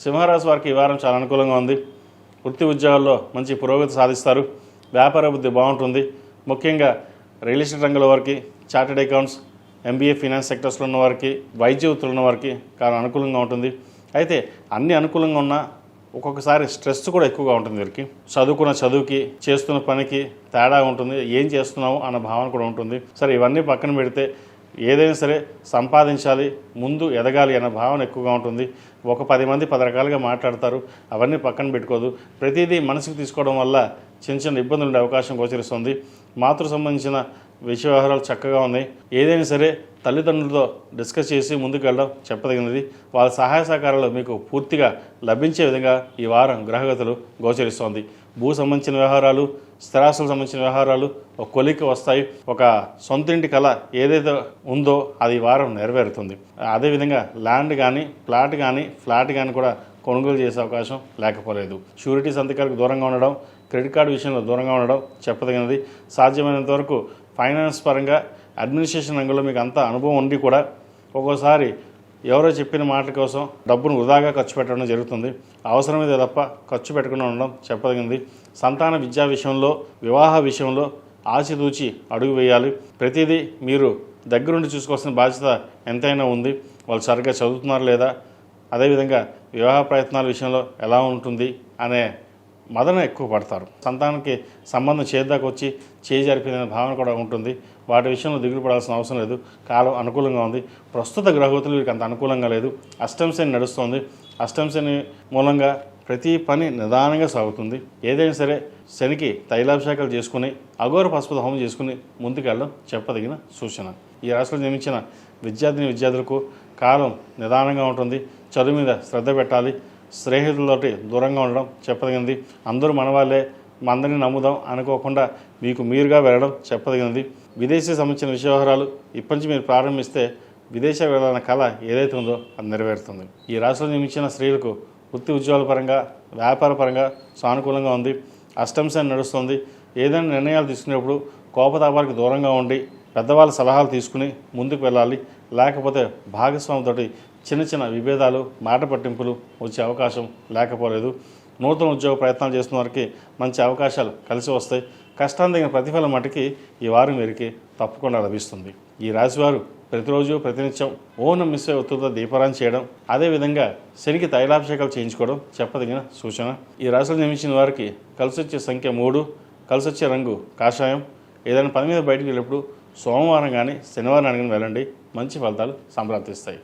సింహరాశి వారికి ఈ వారం చాలా అనుకూలంగా ఉంది. వృత్తి ఉద్యోగాల్లో మంచి పురోగతి సాధిస్తారు. వ్యాపార బుద్ధి బాగుంటుంది. ముఖ్యంగా రియల్ ఎస్టేట్ రంగంలో వారికి చార్టెడ్ అకౌంట్స్ ఎంబీఏ ఫినాన్స్ సెక్టర్స్లో ఉన్న వారికి వైద్య వృత్తులు ఉన్న వారికి చాలా అనుకూలంగా ఉంటుంది. అయితే అన్ని అనుకూలంగా ఉన్నా ఒక్కొక్కసారి స్ట్రెస్ కూడా ఎక్కువగా ఉంటుంది వీరికి. చదువుకున్న చదువుకి చేస్తున్న పనికి తేడా ఉంటుంది. ఏం చేస్తున్నాము అన్న భావన కూడా ఉంటుంది. సరే ఇవన్నీ పక్కన పెడితే ఏదైనా సరే సంపాదించాలి ముందు ఎదగాలి అన్న భావన ఎక్కువగా ఉంటుంది. ఒక పది మంది పది రకాలుగా మాట్లాడతారు. అవన్నీ పక్కన పెట్టుకోదు. ప్రతిదీ మనసుకు తీసుకోవడం వల్ల చిన్న చిన్న ఇబ్బందులు ఉండే అవకాశం గోచరిస్తుంది. మాతృ సంబంధించిన విషయ వ్యవహారాలు చక్కగా ఉన్నాయి. ఏదైనా సరే తల్లిదండ్రులతో డిస్కస్ చేసి ముందుకు వెళ్ళడం చెప్పదగినది. వాళ్ళ సహాయ సహకారాలు మీకు పూర్తిగా లభించే విధంగా ఈ వారం గ్రహగతులు గోచరిస్తోంది. భూ సంబంధించిన వ్యవహారాలు స్థిరాస్తులకు సంబంధించిన వ్యవహారాలు ఒక కొలికి వస్తాయి ఒక సొంత ఇంటి కళ ఏదైతే ఉందో అది వారం నెరవేరుతుంది. అదేవిధంగా ల్యాండ్ కానీ ప్లాట్ కానీ ఫ్లాట్ కానీ కూడా కొనుగోలు చేసే అవకాశం లేకపోలేదు. షూరిటీ సంతకాలకు దూరంగా ఉండడం క్రెడిట్ కార్డు విషయంలో దూరంగా ఉండడం చెప్పదగినది. సాధ్యమైనంత వరకు ఫైనాన్స్ పరంగా అడ్మినిస్ట్రేషన్ రంగంలో మీకు అంత అనుభవం ఉండి కూడా ఒక్కోసారి ఎవరో చెప్పిన మాటల కోసం డబ్బును వృధాగా ఖర్చు పెట్టడం జరుగుతుంది. అవసరమైతే తప్ప ఖర్చు పెట్టకుండా ఉండడం చెప్పదగింది. సంతాన విద్యా విషయంలో వివాహ విషయంలో ఆచితూచి అడుగు వేయాలి. ప్రతిదీ మీరు దగ్గరుండి చూసుకోవాల్సిన బాధ్యత ఎంతైనా ఉంది. వాళ్ళు సరిగ్గా చదువుతున్నారు లేదా? అదేవిధంగా వివాహ ప్రయత్నాల విషయంలో ఎలా ఉంటుంది? అనే మదన ఎక్కువ పడతారు. సంతానానికి సంబంధం చేద్దాకు వచ్చి చేయి భావన కూడా ఉంటుంది. వాటి విషయంలో దిగులు పడాల్సిన అవసరం లేదు. కాలం అనుకూలంగా ఉంది. ప్రస్తుత గ్రహగతులు వీరికి అంత అనుకూలంగా లేదు. అష్టంశని నడుస్తుంది. అష్టంశని మూలంగా ప్రతి పని నిదానంగా సాగుతుంది. ఏదైనా సరే శనికి తైలాభిషేకాలు చేసుకుని అఘోర పసుపు హోమం చేసుకుని ముందుకెళ్ళడం చెప్పదగిన సూచన. ఈ రాశిలో జన్మించిన విద్యార్థిని విద్యార్థులకు కాలం నిదానంగా ఉంటుంది. చదువు మీద శ్రద్ధ పెట్టాలి. స్నేహితులతోటి దూరంగా ఉండడం చెప్పదగింది అందరూ మన వాళ్ళే. అందరినీ నమ్ముదాం అనుకోకుండా మీకు మీరుగా వెళ్ళడం చెప్పదగినది. విదేశీ సంబంధించిన విషయవహారాలు ఇప్పటి నుంచి మీరు ప్రారంభిస్తే విదేశ వెళ్ళాలన్న కళ ఏదైతే ఉందో అది నెరవేరుతుంది. ఈ రాశిలో నియమించిన స్త్రీలకు వృత్తి ఉద్యోగాల పరంగా వ్యాపార పరంగా సానుకూలంగా ఉంది. అష్టంశం నడుస్తుంది. ఏదైనా నిర్ణయాలు తీసుకునేప్పుడు కోపతాపాలకు దూరంగా ఉండి పెద్దవాళ్ళ సలహాలు తీసుకుని ముందుకు వెళ్ళాలి. లేకపోతే భాగస్వామితోటి చిన్న చిన్న విభేదాలు మాట పట్టింపులు వచ్చే అవకాశం లేకపోలేదు. నూతన ఉద్యోగ ప్రయత్నాలు చేస్తున్న వారికి మంచి అవకాశాలు కలిసి వస్తాయి. కష్టాన్ని తగిన ప్రతిఫలం మటుకి ఈ వారం వీరికి తప్పకుండా లభిస్తుంది. ఈ రాశివారు ప్రతిరోజు ప్రతినిత్యం ఓనం మిశ్వ ఒత్తుతో దీపారాన్ని చేయడం అదేవిధంగా శనికి తైలాభిషేకాలు చేయించుకోవడం చెప్పదగిన సూచన. ఈ రాశిలో నియమించిన వారికి కలిసి వచ్చే సంఖ్య మూడు కలిసి వచ్చే రంగు కాషాయం. ఏదైనా పని మీద బయటికి వెళ్ళినప్పుడు సోమవారం కానీ శనివారం కానీ వెళ్ళండి. మంచి ఫలితాలు సంప్రాప్తిస్తాయి